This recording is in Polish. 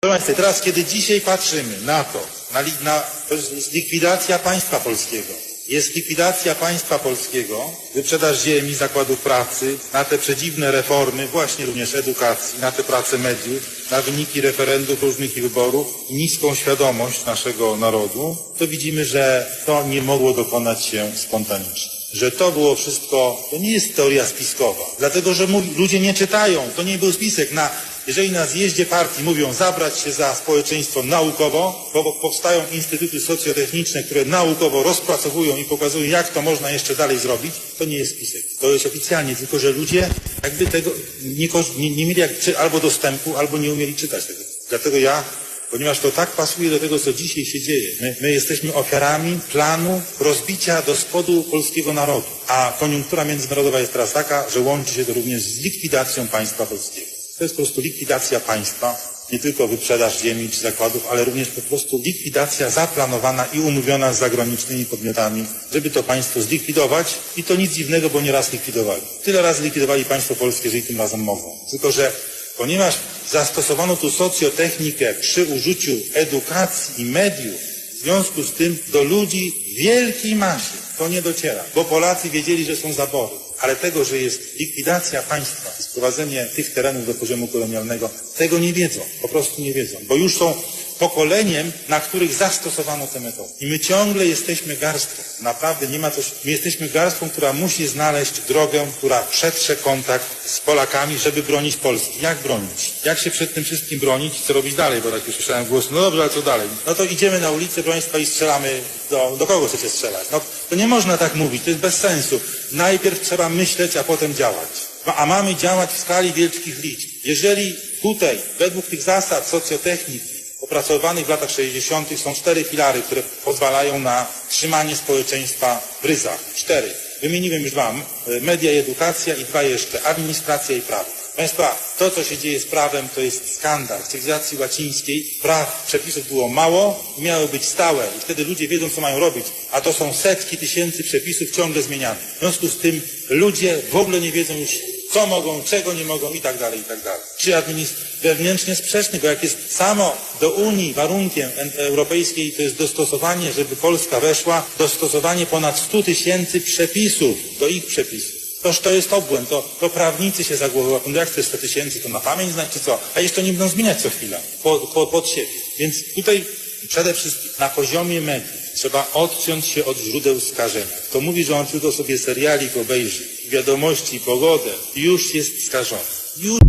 Proszę Państwa, teraz kiedy dzisiaj patrzymy na to, na, na, to jest likwidacja państwa polskiego, jest likwidacja państwa polskiego, wyprzedaż ziemi, zakładów pracy, na te przedziwne reformy, właśnie również edukacji, na te prace mediów, na wyniki referendów różnych i wyborów i niską świadomość naszego narodu, to widzimy, że to nie mogło dokonać się spontanicznie. Że to było wszystko, to nie jest teoria spiskowa, dlatego że ludzie nie czytają, to nie był spisek. Na, jeżeli na zjeździe partii mówią zabrać się za społeczeństwo naukowo, bo powstają instytuty socjotechniczne, które naukowo rozpracowują i pokazują, jak to można jeszcze dalej zrobić, to nie jest spisek. To jest oficjalnie, tylko że ludzie jakby tego nie, nie, nie mieli jak, czy, albo dostępu, albo nie umieli czytać tego. Dlatego ja ponieważ to tak pasuje do tego, co dzisiaj się dzieje. My, my jesteśmy ofiarami planu rozbicia do spodu polskiego narodu, a koniunktura międzynarodowa jest teraz taka, że łączy się to również z likwidacją państwa polskiego. To jest po prostu likwidacja państwa, nie tylko wyprzedaż ziemi czy zakładów, ale również po prostu likwidacja zaplanowana i umówiona z zagranicznymi podmiotami, żeby to państwo zlikwidować i to nic dziwnego, bo nieraz likwidowali. Tyle razy likwidowali państwo polskie, że i tym razem mogą. Tylko, że Ponieważ zastosowano tu socjotechnikę przy użyciu edukacji i mediów, w związku z tym do ludzi wielkiej masie to nie dociera, bo Polacy wiedzieli, że są zabory. Ale tego, że jest likwidacja państwa, sprowadzenie tych terenów do poziomu kolonialnego, tego nie wiedzą, po prostu nie wiedzą, bo już są pokoleniem, na których zastosowano te metody. I my ciągle jesteśmy garstką. Naprawdę nie ma coś. My jesteśmy garstką, która musi znaleźć drogę, która przetrze kontakt z Polakami, żeby bronić Polski. Jak bronić? Jak się przed tym wszystkim bronić? Co robić dalej? Bo tak już słyszałem głos, no dobrze, ale co dalej? No to idziemy na ulicę, proszę Państwa, i strzelamy. Do, do kogo chcecie strzelać? No to nie można tak mówić, to jest bez sensu. Najpierw trzeba myśleć, a potem działać. A mamy działać w skali wielkich liczb. Jeżeli tutaj, według tych zasad socjotechniki, opracowanych w latach 60. są cztery filary, które pozwalają na trzymanie społeczeństwa w ryzach. Cztery. Wymieniłem już dwa. M- Media i edukacja i dwa jeszcze. Administracja i prawo. Państwa, to co się dzieje z prawem to jest skandal. W cywilizacji łacińskiej praw, przepisów było mało i miały być stałe i wtedy ludzie wiedzą co mają robić. A to są setki tysięcy przepisów ciągle zmienianych. W związku z tym ludzie w ogóle nie wiedzą już co mogą, czego nie mogą i tak dalej, i tak dalej. Czy administ wewnętrznie sprzeczny, bo jak jest samo do Unii warunkiem europejskiej, to jest dostosowanie, żeby Polska weszła, dostosowanie ponad 100 tysięcy przepisów do ich przepisów. Toż to jest obłęd, to, to prawnicy się za głowę łapią. No jak to jest 100 tysięcy, to na pamięć znać, czy co? A jeszcze nie będą zmieniać co chwila, po, po, pod siebie. Więc tutaj przede wszystkim na poziomie mediów trzeba odciąć się od źródeł skażenia. Kto mówi, że on tylko sobie serialik obejrzy, wiadomości, pogodę, już jest skażony. Już